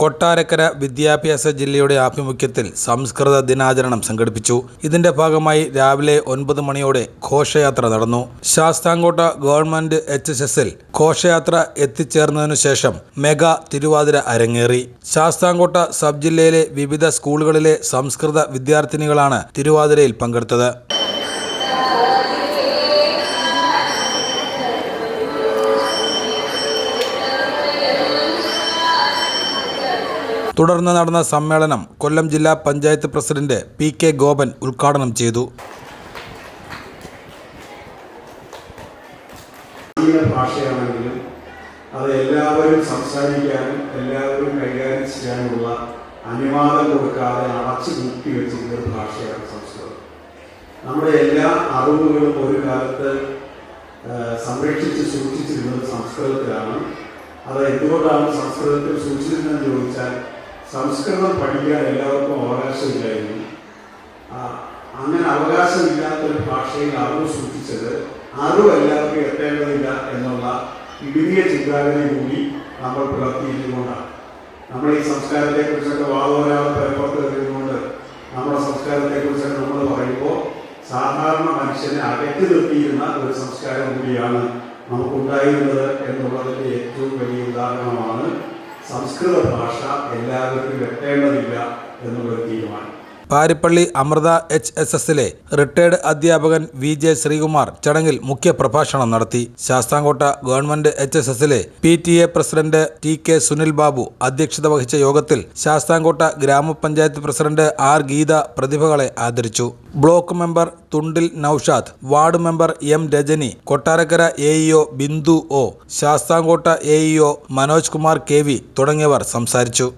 കൊട്ടാരക്കര വിദ്യാഭ്യാസ ജില്ലയുടെ ആഭിമുഖ്യത്തിൽ സംസ്കൃത ദിനാചരണം സംഘടിപ്പിച്ചു. ഇതിന്റെ ഭാഗമായി രാവിലെ ഒൻപത് മണിയോടെ ഘോഷയാത്ര നടന്നു. ശാസ്താംകോട്ട ഗവൺമെന്റ് എച്ച് എസ് എസിൽ ഘോഷയാത്ര എത്തിച്ചേർന്നതിനു ശേഷം മെഗാ തിരുവാതിര അരങ്ങേറി. ശാസ്താംകോട്ട സബ് ജില്ലയിലെ വിവിധ സ്കൂളുകളിലെ സംസ്കൃത വിദ്യാർത്ഥിനികളാണ് തിരുവാതിരയിൽ പങ്കെടുത്തത്. തുടർന്ന് നടന്ന സമ്മേളനം കൊല്ലം ജില്ലാ panchayat president P K Gopan ഉദ്ഘാടനം ചെയ്തു. ഭാഷയാണെങ്കിലും അത് എല്ലാവരും സംസാരിക്കാനും എല്ലാവരും കൈകാര്യം ചെയ്യാനുമുള്ള അനുവാദം കൊടുക്കാതെ അടച്ചു കൂട്ടി വെച്ചിരുന്ന ഒരു ഭാഷയാണ് സംസ്കൃതം. നമ്മുടെ എല്ലാ അറിവുകളും ഒരു കാലത്ത് സംരക്ഷിച്ച് സൂക്ഷിച്ചിരുന്നത് സംസ്കൃതത്തിലാണ്. അത് എന്തുകൊണ്ടാണ് സംസ്കൃതത്തിൽ സൂക്ഷിച്ചിരുന്നതെന്ന് ചോദിച്ചാൽ സംസ്കൃതം പഠിക്കാൻ എല്ലാവർക്കും അവകാശമില്ലായിരുന്നു അങ്ങനെ അവകാശമില്ലാത്ത ഒരു ഭാഷയിൽ അറിവ് സൂക്ഷിച്ചത് അറിവ് എല്ലാവർക്കും എത്തേണ്ടതില്ല എന്നുള്ള ഇടുങ്ങിയ ചിന്താഗതി കൂടി നമ്മൾ പുലർത്തിയിരുന്നുകൊണ്ടാണ് നമ്മൾ ഈ സംസ്കാരത്തെക്കുറിച്ചൊക്കെ വാദോരാതെ പേപ്പുറത്ത് എഴുതുന്നുകൊണ്ട് നമ്മുടെ സംസ്കാരത്തെ കുറിച്ചൊക്കെ നമ്മൾ പറയുമ്പോൾ സാധാരണ മനുഷ്യനെ അകറ്റി നിർത്തിയിരുന്ന ഒരു സംസ്കാരം കൂടിയാണ് നമുക്കുണ്ടായിരുന്നത് എന്നുള്ളതിന്റെ ഏറ്റവും വലിയ ഉദാഹരണമാണ് സംസ്കൃത ഭാഷ എല്ലാവർക്കും എത്തേണ്ടതില്ല എന്നുള്ളൊരു തീരുമാനം. പാരിപ്പള്ളി അമൃത എച്ച് എസ് എസിലെ റിട്ടയർഡ് അധ്യാപകൻ വി ജെ ശ്രീകുമാർ ചടങ്ങിൽ മുഖ്യപ്രഭാഷണം നടത്തി. ശാസ്താംകോട്ട ഗവൺമെന്റ് എച്ച് എസ് എസിലെ P T A president T K Sunil Babu അധ്യക്ഷത വഹിച്ച യോഗത്തിൽ ശാസ്താംകോട്ട ഗ്രാമപഞ്ചായത്ത് പ്രസിഡന്റ് ആർ ഗീത പ്രതിഭകളെ ആദരിച്ചു. Block member Thundil Noushad ward member M Rajani Kottarakkara A EO Bindu O Sasthamkotta A EO Manoj Kumar K V തുടങ്ങിയവർ സംസാരിച്ചു.